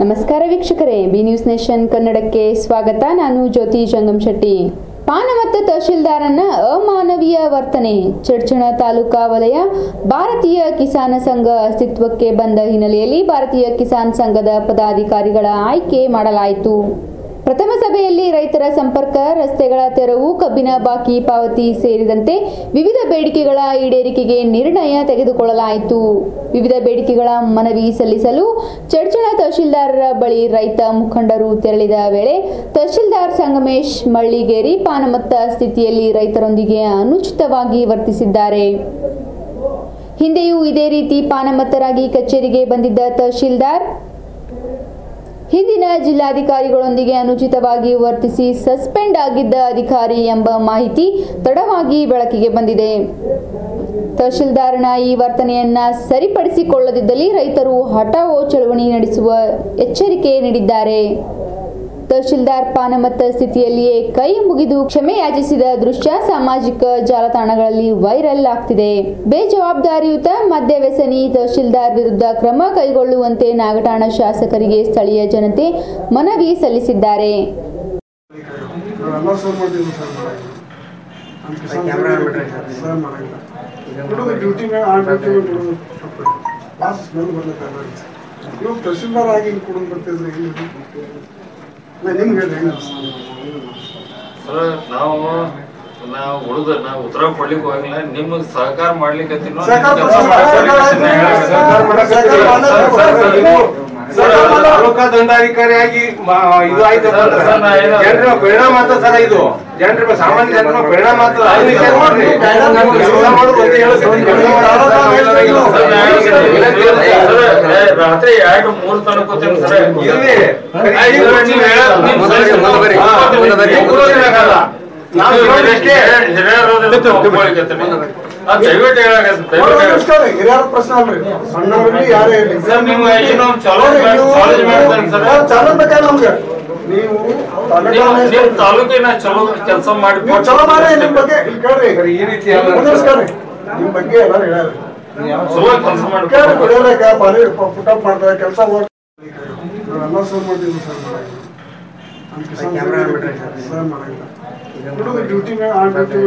ನಮಸ್ಕಾರ ವೀಕ್ಷಕರೇ B news nation ಕನ್ನಡಕ್ಕೆ ಸ್ವಾಗತ. ನಾನು ಜ್ಯೋತಿ ಜಂಗಮ್ ಶೆಟ್ಟಿ. ಪಾನಮತ್ತ ತಹಶೀಲ್ದಾರನ ಅಮಾನವೀಯ ವರ್ತನೆ. ಚಡ್ಚಣ ತಾಲೂಕಾ ವಲಯ, ಭಾರತೀಯ ಕಿಸಾನ್ ಸಂಘ ಅಸ್ತಿತ್ವಕ್ಕೆ ಬಂದ ಹಿನ್ನೆಲೆಯಲ್ಲಿ ಭಾರತೀಯ ಕಿಸಾನ್ ಸಂಘದ ಪದಾಧಿಕಾರಿಗಳ ಆಯ್ಕೆ ಮಾಡಲಾಯಿತು. ಪ್ರಥಮ ಸಭೆಯಲ್ಲಿ ರೈತರ ಸಂಪರ್ಕ, ರಸ್ತೆಗಳ ತೆರವು, ಕಬ್ಬಿನ ಬಾಕಿ ಪಾವತಿ ಸೇರಿದಂತೆ ವಿವಿಧ ಬೇಡಿಕೆಗಳ ಈಡೇರಿಕೆಗೆ ನಿರ್ಣಯ ತೆಗೆದುಕೊಳ್ಳಲಾಯಿತು. ವಿವಿಧ ಬೇಡಿಕೆಗಳ ಮನವಿ ಸಲ್ಲಿಸಲು ಚಡ್ಚಣ ತಹಶೀಲ್ದಾರರ ಬಳಿ ರೈತ ಮುಖಂಡರು ತೆರಳಿದ ವೇಳೆ ತಹಶೀಲ್ದಾರ್ ಸಂಗಮೇಶ್ ಮಳ್ಳಿಗೇರಿ ಪಾನಮತ್ತ ಸ್ಥಿತಿಯಲ್ಲಿ ರೈತರೊಂದಿಗೆ ಅನುಚಿತವಾಗಿ ವರ್ತಿಸಿದ್ದಾರೆ. ಹಿಂದೆಯೂ ಇದೇ ರೀತಿ ಪಾನಮತ್ತರಾಗಿ ಕಚೇರಿಗೆ ಬಂದಿದ್ದ ತಹಶೀಲ್ದಾರ್ ಹಿಂದಿನ ಜಿಲ್ಲಾಧಿಕಾರಿಗಳೊಂದಿಗೆ ಅನುಚಿತವಾಗಿ ವರ್ತಿಸಿ ಸಸ್ಪೆಂಡ್ ಆಗಿದ್ದ ಅಧಿಕಾರಿ ಎಂಬ ಮಾಹಿತಿ ತಡವಾಗಿ ಬೆಳಕಿಗೆ ಬಂದಿದೆ. ತಹಶೀಲ್ದಾರನ ಈ ವರ್ತನೆಯನ್ನ ಸರಿಪಡಿಸಿಕೊಳ್ಳದಿದ್ದಲ್ಲಿ ರೈತರು ಹಠಾವೋ ಚಳವಳಿ ನಡೆಸುವ ಎಚ್ಚರಿಕೆ ನೀಡಿದ್ದಾರೆ. ತಹಶೀಲ್ದಾರ್ ಪಾನಮತ್ತ ಸ್ಥಿತಿಯಲ್ಲಿಯೇ ಕೈ ಮುಗಿದು ಕ್ಷಮೆ ಯಾಚಿಸಿದ ದೃಶ್ಯ ಸಾಮಾಜಿಕ ಜಾಲತಾಣಗಳಲ್ಲಿ ವೈರಲ್ ಆಗ್ತಿದೆ. ಬೇಜವಾಬ್ದಾರಿಯುತ ಮದ್ಯ ವ್ಯಸನಿ ತಹಶೀಲ್ದಾರ್ ವಿರುದ್ಧ ಕ್ರಮ ಕೈಗೊಳ್ಳುವಂತೆ ನಾಗಠಾಣ ಶಾಸಕರಿಗೆ ಸ್ಥಳೀಯ ಜನತೆ ಮನವಿ ಸಲ್ಲಿಸಿದ್ದಾರೆ. ಆಗಿ ನಿಮ್ಗೆ ಸರ್ ನಾವು ನಾವು ಉಳಿದ ನಾವು ಉತ್ತರ ಕೊಡ್ಲಿಕ್ಕೆ ಹೋಗಿಲ್ಲ ನಿಮ್ಗೆ ಸಹಕಾರ ಮಾಡ್ಲಿಕ್ಕೆ ತಾಲೂಕಾ ದಂಡಾಧಿಕಾರಿಯಾಗಿ ಇದು ಆಯ್ತು ಜನರ ಪರಿಣಾಮ ಅಂತ ಸರ ಇದು ಜನರ ಸಾಮಾನ್ಯ ಜನರ ಪರಿಣಾಮ ಅಂತ ಎರಡು ಮೂರು ನೀವ್ ಸರಿ- ದಯವಿಟ್ಟು ಪ್ರಶ್ನೆ ಅಲ್ರಿ. ಸಣ್ಣವ್ರಲ್ಲಿ ಯಾರೇ ಇರಲಿ. ನೀವು ಏನೋ. ಚಾಲೆಂಜ್ ಬೇಕಾ ನಮ್ಗೆ? ನೀವು ತಾಲೂಕಿನ ಚಲೋ ಕೆಲಸ ಮಾಡಿ ಚಲೋ ಮಾಡಿ ನಿಮ್ ಬಗ್ಗೆ. ಕೇಳ್ರಿ. ಈ ರೀತಿ. ನಿಮ್ ಬಗ್ಗೆ ಎಲ್ಲಾರು ಹೇಳ್ಯಾರ ಬಾರಿ ಪುಟಪ್ ಮಾಡ್ತಾರೆ ಕೆಲಸ ನಾವೆಲ್ಲ ಸರ್ ಸರ್ ಮಾಡಂಗಿಲ್ಲ ಡ್ಯೂಟಿ ಮೇಲೆ ಆ ಡ್ಯೂಟಿ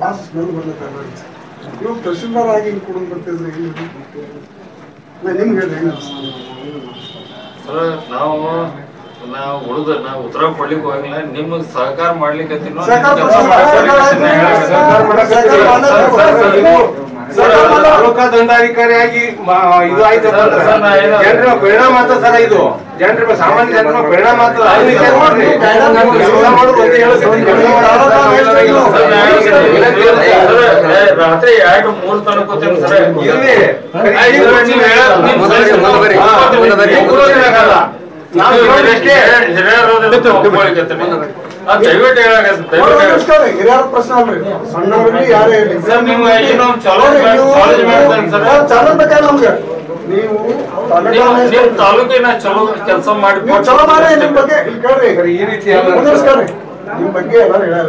ಲಾಸ್ಟ್ ನೀವು ಆಗಿ ಇಲ್ಲಿ ಕೊಡೋದು ಬರ್ತಿದ್ರೆ ನಾ ಸರ್ ನಾವು ನಾವು ಉಳಿದ ನಾವು ಉತ್ತರ ಕೊಡ್ಲಿಕ್ಕೆ ಹೋಗಿಲ್ಲ ನಿಮ್ಗೆ ಸಹಕಾರ ಮಾಡ್ಲಿಕ್ಕೆ ತಾಲೂಕಾ ದಂಡಾಧಿಕಾರಿಯಾಗಿ ಇದು ಆಯ್ತು ಜನರ ಪರಿಣಾಮ ಅಂತ ಸರ ಇದು. ಜನರ ಸಾಮಾನ್ಯ ಜನರ ಪರಿಣಾಮ ಅಂತ. ರಾತ್ರಿ ಎರಡು ಮೂರು ತನಕ ಇರ್ಲಿ. ನೀವ್ ಹಿರಿಯರ ಪ್ರಶ್ನೆ ಅಲ್ರಿ ಸಣ್ಣವ್ರಲ್ಲಿ ಯಾರೇ ಇರಲಿ. ಚಾಲೆಂಜ್ ಬೇಕಾ ನಮ್ಗೆ? ನೀವು ತಾಲೂಕಿನ ಚಲೋ ಕೆಲಸ ಮಾಡಿ ಚಲೋ ಮಾಡಿ ನಿಮ್ ಬಗ್ಗೆ ಕೇಳ್ರಿ ಈ ರೀತಿ. ನಿಮ್ ಬಗ್ಗೆ ಎಲ್ಲಾರು ಹೇಳ್ಯಾರ